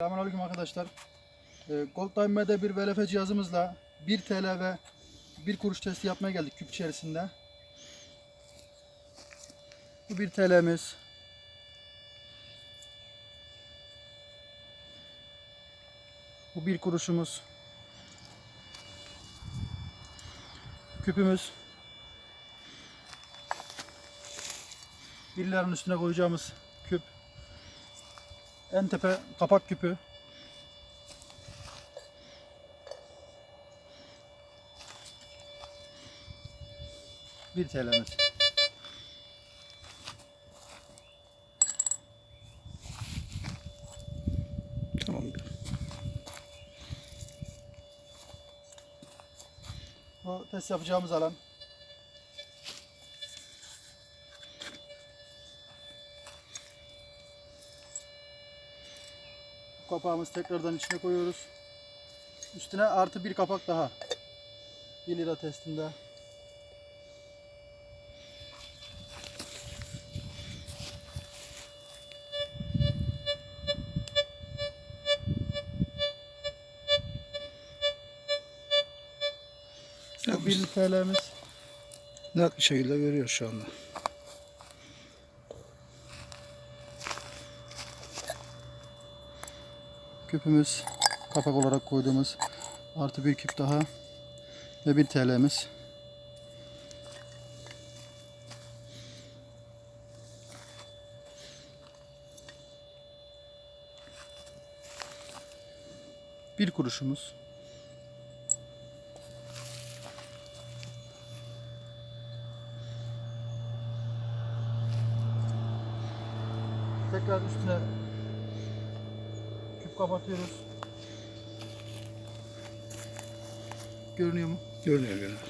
Selamünaleyküm arkadaşlar. Ee, Gold Time'de bir VLF cihazımızla 1 TL ve 1 kuruş testi yapmaya geldik küp içerisinde. Bu 1 TL'miz. Bu 1 kuruşumuz. Küpümüz. Birlerin üstüne koyacağımız. En tepe kapak küpü. Bir TL'miz. Tamam. Bu test yapacağımız alan. Kapağımızı tekrardan içine koyuyoruz. Üstüne artı bir kapak daha. 1 lira testinde. Bu 1 TL'miz. Net bir şekilde görüyor şu anda. Küpümüz kapak olarak koyduğumuz artı bir küp daha ve 1 TL'miz. Bir kuruşumuz. Tekrar üstüne kapatıyoruz. Görünüyor mu? Görünüyor görünüyor.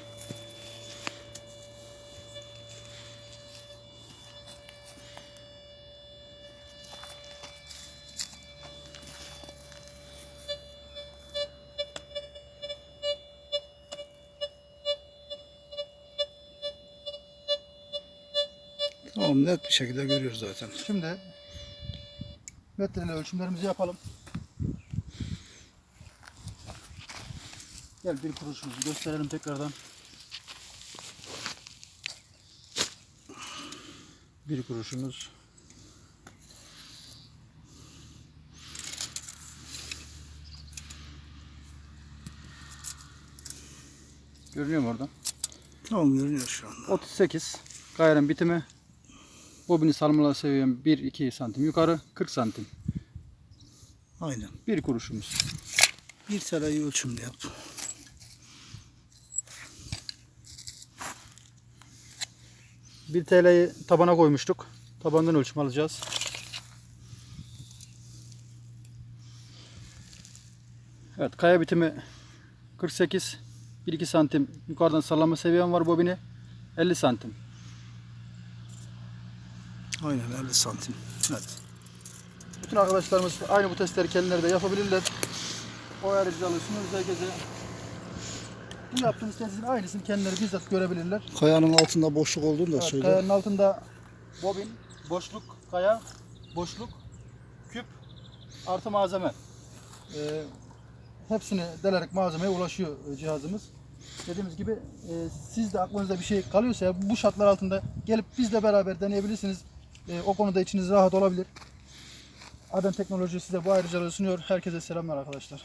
Tamam net bir şekilde görüyoruz zaten. Şimdi metreyle ölçümlerimizi yapalım. Gel bir kuruşumuzu gösterelim tekrardan. Bir kuruşumuz. Görünüyor mu orada? Tamam görünüyor şu anda. 38. Gayrın bitimi. Bobini sarmalı seviyem 1-2 santim yukarı 40 santim. Aynen. Bir kuruşumuz. Bir TL'yi ölçümlü yap. Bir TL'yi tabana koymuştuk. Tabandan ölçüm alacağız. Evet kaya bitimi 48 1-2 santim yukarıdan sallama seviyem var bobini 50 santim. Aynen 50 santim. Evet. Bütün arkadaşlarımız aynı bu testleri kendileri de yapabilirler. O ayrıca alıyorsunuz herkese. Bu yaptığımız testin aynısını kendileri bizzat görebilirler. Kayanın altında boşluk olduğunu da Evet, söyle. kayanın altında bobin, boşluk, kaya, boşluk, küp, artı malzeme. Ee, hepsini delerek malzemeye ulaşıyor cihazımız. Dediğimiz gibi e, siz de aklınızda bir şey kalıyorsa bu şartlar altında gelip bizle beraber deneyebilirsiniz. E, o konuda içiniz rahat olabilir. Adem Teknoloji size bu ayrıcalığı sunuyor. Herkese selamlar arkadaşlar.